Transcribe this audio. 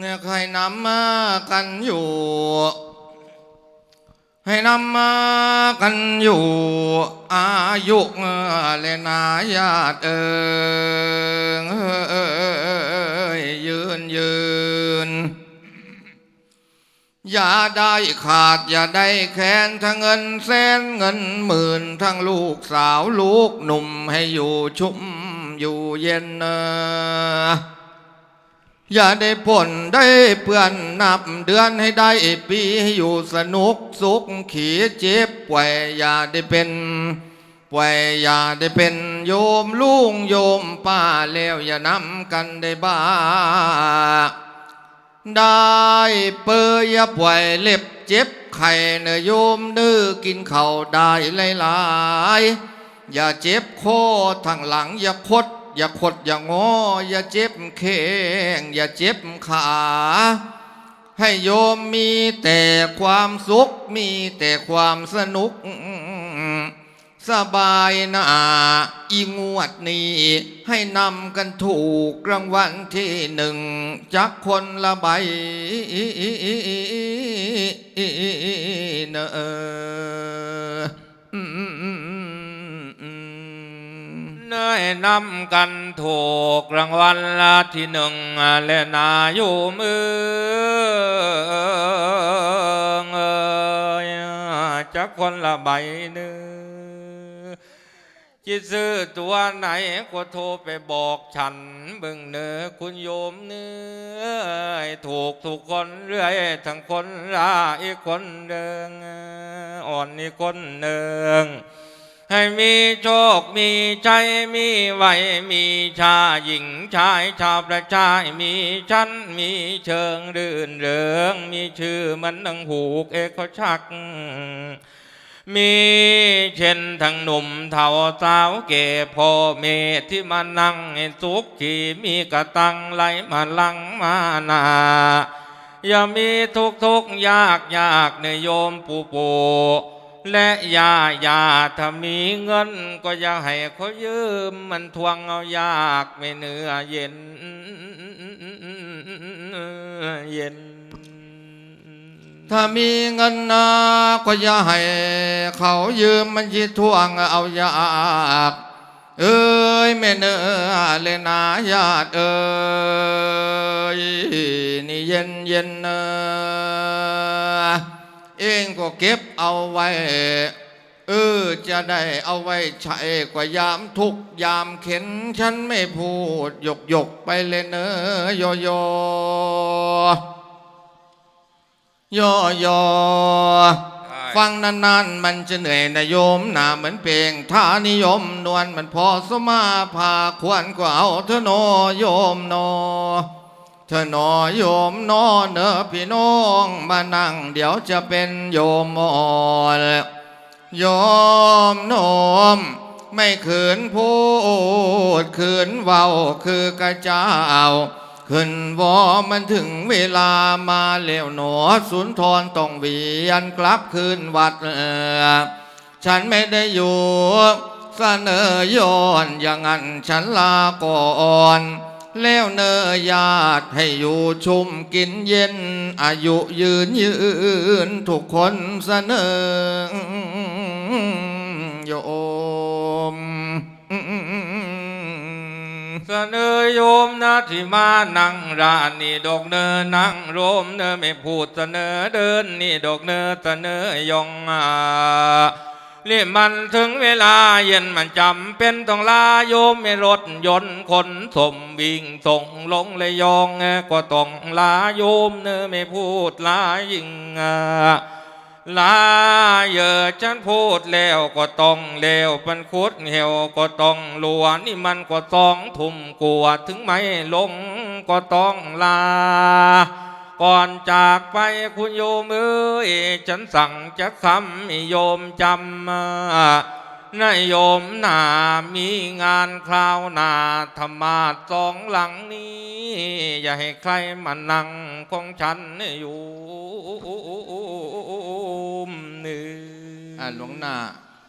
เนี่ยใครนำมากันอยู่ ให้นำมากันอยู่ อายุเลนาญาติเอยยืนยืน อย่าได้ขาดอย่าได้แค้นทั้งเงินแสนเงินหมื่นทั้งลูกสาวลูกหนุ่มให้อยู่ชุ่มอยู่เย็นเนอ อย่าได้ผลได้เปื่อนนับเดือนให้ได้ปีให้อยู่สนุกสุขขีเจ็บป่วยอย่าได้เป็นป่วยอย่าได้เป็นโยมลุงโยมป้าแล้วอย่านำกันได้บ้า ได้เปยอย่าปล่อยเล็บเจ็บไข่เนอโยมดื้อกินเข้าได้หลายๆอย่าเจ็บคอทางหลังอย่าคด อย่าคดอย่างออย่าเจ็บแข้งอย่าเจ็บขา ให้โยมมีแต่ความสุขมีแต่ความสนุก สบายนาอีงวดนี้ ให้นำกันถูกรางวัลที่หนึ่งจักคนละใบเนอ เนยนำกันถูกรางวัลละที่หนึ่งและนาอยู่มือจักคนละใบหนึ่งจิซื้อตัวไหนก็โทรไปบอกฉันเบิ่งเนือคุณโยมเนื้อถูกทุกคนเรื่อยทั้งคนละอีกคนเดิงอ่อนอีกคนหนึ่ง ให้มีโชค มีใจมีไหว มีชาหญิงชายชาวประชามีชั้น มีเชิงรื่นเริง มีชื่อมันดังหูกเอกชัก มีเช่นทั้งหนุ่มเท่าสาวเก่พ่อเมที่มานั่งสุขที่มีกระตังไหลมาลังมานาอย่ามีทุกทุกยากยากเนยโยมปู่ปู และยาอยาถ้ามีเงิน ก็อย่าให้เขายืม มันทวงเอายากไม่เนื้อเย็นเย็น ถ้ามีเงินนาก็อย่าให้เขายืมมันยิทวงเอายากเอ้ยแม่เนื้อเลยนาญาติเอ้ยนี่เย็นเย็นเนอ เองก็เก็บเอาไว้ เออจะได้เอาไว้ใช้กว่ายามทุกยามเข็นฉันไม่พูดยกยกไปเลยเนอยอยอยอยอฟังนานๆ มันจะเหนื่อยนะโยมหนาเหมือนเพลงท่านิยมนวลมันพอสมาพาควรก็เอาเถอโนโยมโน เธอโนโยมโนเนอพี่น้องมานั่งเดี๋ยวจะเป็นโยมมอนโยมโนม ไม่ขืนพูดขืนเว้าคือกระเจ้า ขึ้นวอมันถึงเวลามาแล้วหนอสุนทรต้องเวียนกลับคืนวัดเออฉันไม่ได้อยู่ เสนอย้อนอย่างนั้นฉันลาก่อน แล้วเนอญาติให้อยู่ชุมกินเย็น อายุยืนยืนทุกคนเสนอโยมเสนอโยมนะที่มานั่งร้านนี่ดอกเนอนั่งโรมเนอไม่พูดเสนอเดินนี่ดอกเนอเสนอยองอา รีบมันถึงเวลาเย็นมันจำเป็นต้องลาโยมไม่รถยนต์คนสมวิ่งส่งลงเลยยองก็ต้องลาโยมเนื้อไม่พูดลายิ่งอ่าลาเยอะฉันพูดแล้วก็ต้องเลวปันคุดเหี่ยวก็ต้องหลวนนี่มันก็ต้องทุ่มกลัวถึงไม่ลงก็ต้องลา ก่อนจากไปคุณโยมเอ้ยฉันสั่งจะคำโยมจำมานายโยมหนามีงานคราวหนาธรรมาสองหลังนี้ อย่าให้ใครมานั่งของฉันอยู่อ่าหลวงหน้า